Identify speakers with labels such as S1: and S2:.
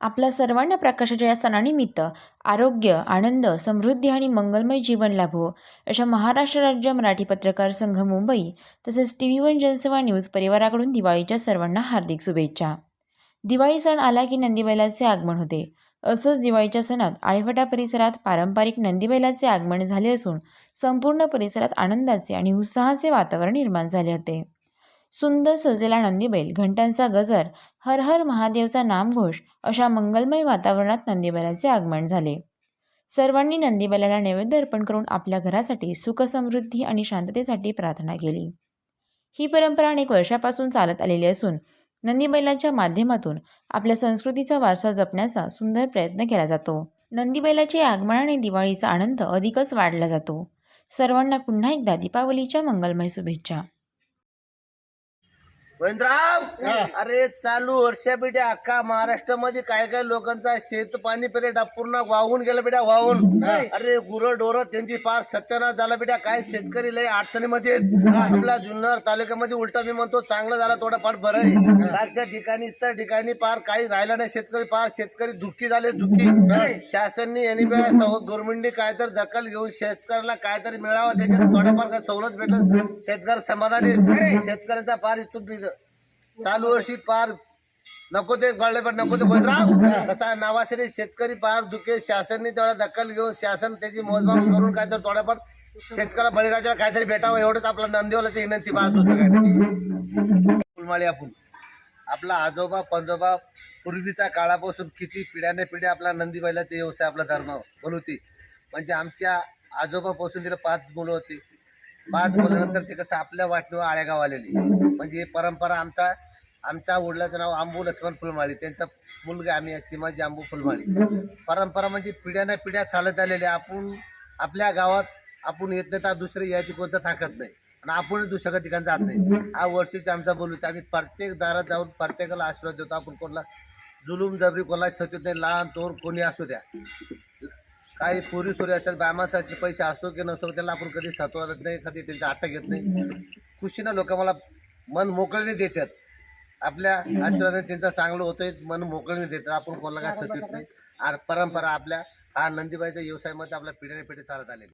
S1: आपल्या सर्वांना प्रकाशाच्या या सणानिमित्त आरोग्य आनंद समृद्धी आणि मंगलमय जीवन लाभो. अशा महाराष्ट्र राज्य मराठी पत्रकार संघ मुंबई तसेच T V one Jansewa news परिवाराकडून दिवाळीच्या सर्वांना हार्दिक शुभेच्छा. दिवाळी सण आला की नंदीबैलाचे आगमन होते. असंच दिवाळीच्या सणात आळेफाटा परिसरात पारंपरिक नंदीबैलाचे आगमन झाले असून संपूर्ण परिसरात आनंदाचे आणि उत्साहाचे वातावरण निर्माण झाले होते. सुंदर सजलेला नंदीबैल घंटांचा गजर हर हर महादेवचा नामघोष अशा मंगलमय वातावरणात नंदीबैलाचे आगमन झाले. सर्वांनी नंदीबैलाला नैवेद्य अर्पण करून आपल्या घरासाठी सुखसमृद्धी आणि शांततेसाठी प्रार्थना केली. ही परंपरा अनेक वर्षापासून चालत आलेली असून नंदीबैलाच्या माध्यमातून आपल्या संस्कृतीचा वारसा जपण्याचा सुंदर प्रयत्न केला जातो. नंदीबैलाचे आगमनाने दिवाळीचा आनंद अधिकच वाढला जातो. सर्वांना पुन्हा एकदा दीपावलीच्या मंगलमय शुभेच्छा.
S2: गोविंदराव अरे चालू वर्षा बेटा अख्खा महाराष्ट्रामध्ये काय काय लोकांचा शेत पाणी पिरियड पूर्ण वाहून गेला बेटा वाहून. अरे गुरं डोरं त्यांची फार सत्यानाश झाला बेटा काय शेतकरी लय अडचणीमध्ये आहेत. आपल्या जुन्नर तालुक्यामध्ये उलटा मी म्हणतो चांगलं झाला थोडं फार बरं आहे. कालच्या ठिकाणी इतर ठिकाणी फार काही राहिला नाही शेतकरी फार शेतकरी दुःखी झाले दुःखी. शासनने यांनी वेळा गव्हर्नमेंटने काहीतरी दखल घेऊन शेतकऱ्याला काहीतरी मिळावं त्याच्यात थोडंफार काय सवलत भेटलं. शेतकरी समाधानी आहेत. शेतकऱ्यांचा फार इथून चालू वर्षी पार नको ते गळले पण नको ते गोंधराव कसा नावाश्री शेतकरी पार दुखे शासनने तेवढा दखल घेऊन शासन त्याची मोजमाप करून काय तर थोडाफार शेतकऱ्या बळीराजाला काहीतरी भेटावं एवढंच आपला नंदीवालाची विनंती पाहत फुलमाळी आपण. आपला आजोबा पंजोबा पूर्वीच्या काळापासून किती पिढ्याने पिढ्या आपला नंदी बैलाचा व्यवसाय आपला धर्म बनवते म्हणजे आमच्या आजोबापासून तिला पाच मुलं होती. पाच मुलानंतर ते कसं आपल्या वाटणीवर आळेगाव आलेली म्हणजे ही परंपरा आमचा आमच्या वडिलाचं नाव आंबू लक्ष्मण फुलमाळी. त्यांचा मुलगा आम्ही चिमाजी आंबू फुलमाळी. परंपरा म्हणजे पिढ्याना पिढ्या चालत आलेल्या आपण आपल्या गावात आपण येत नाही तर दुसरे याची कोणता थाकत नाही. आणि आपण दुसऱ्या ठिकाणी जात नाही. हा वर्षीचा आमचा बोलू आम्ही प्रत्येक दारात जाऊन प्रत्येकाला आशीर्वाद देतो. आपण कोणाला जुलूम जबरी कोणाला सत्य नाही. लहान तोर कोणी असू द्या. काही पोरी सोरी असतात बायमाचा पैसे असतो की नसतो त्याला आपण कधी सतवत नाही कधी त्यांचा अटक घेत नाही. खुशीनं लोक मला मन मोकळीने देतात. आपल्या आशीर्वादाने त्यांचं चांगलं होतंय मन मोकळीने देतात. आपण कोणाला काय सतीत नाही. आणि परंपरा आपल्या हा नंदीबाईचा व्यवसायामध्ये आपल्या पिढ्याने पिढी चालत आलेली